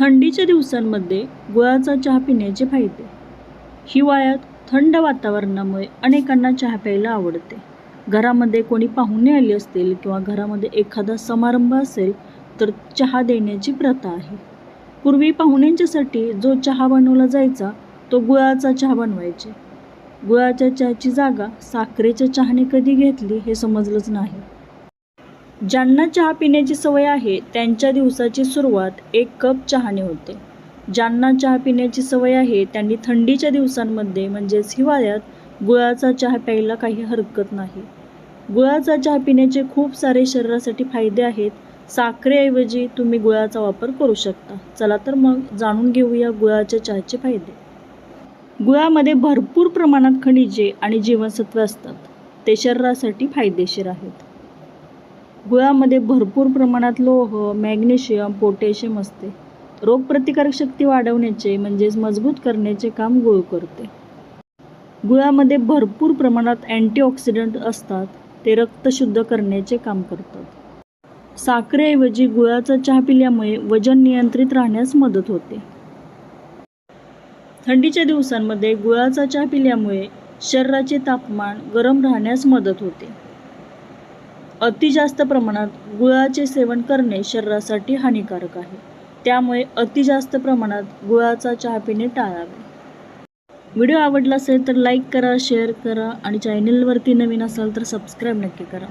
थंडीच्या दिवसांमध्ये गुळाचा चहा पिण्याचे फायदे. हिवाळ्यात थंड वातावरणामुळे अनेकांना चहा प्यायला आवडते. घरामध्ये कोणी पाहुणे आले असतील किंवा घरामध्ये एखादा समारंभ असेल तर चहा देण्याची प्रथा आहे. पूर्वी पाहुण्यांच्यासाठी जो चहा बनवला जायचा तो गुळाचा चहा बनवायचे. गुळाच्या चहाची जागा साखरेच्या चहाने कधी घेतली हे समजलंच नाही. ज्यांना चहा पिण्याची सवय आहे त्यांच्या दिवसाची सुरुवात एक कप चहाने होते. ज्यांना चहा पिण्याची सवय आहे त्यांनी थंडीच्या दिवसांमध्ये म्हणजेच हिवाळ्यात गुळाचा चहा प्यायला काही हरकत नाही. गुळाचा चहा पिण्याचे खूप सारे शरीरासाठी फायदे आहेत. साखरेऐवजी तुम्ही गुळाचा वापर करू शकता. चला तर मग जाणून घेऊया गुळाच्या चहाचे फायदे. गुळामध्ये भरपूर प्रमाणात खनिजे आणि जीवनसत्वे असतात. ते शरीरासाठी फायदेशीर आहेत. गुळामध्ये भरपूर प्रमाणात लोह मॅग्नेशियम पोटॅशियम असते. रोगप्रतिकारक शक्ती वाढवण्याचे म्हणजेच मजबूत करण्याचे काम गुळ करते. गुळामध्ये भरपूर प्रमाणात अँटीऑक्सिडंट असतात ते रक्त शुद्ध करण्याचे काम करतात. साखरेऐवजी गुळाचा चहा पिल्यामुळे वजन नियंत्रित राहण्यास मदत होते. थंडीच्या दिवसांमध्ये गुळाचा चहा पिल्यामुळे शरीराचे तापमान गरम राहण्यास मदत होते. अति जास्त प्रमाणात गुळाचे सेवन करणे शरीरासाठी हानिकारक आहे. त्यामुळे अति जास्त प्रमाणात गुळाचा चहा पिणे टाळावे. व्हिडिओ आवडला असेल तर लाईक करा शेअर करा आणि चॅनलवरती नवीन असाल तर सबस्क्राईब नक्की करा.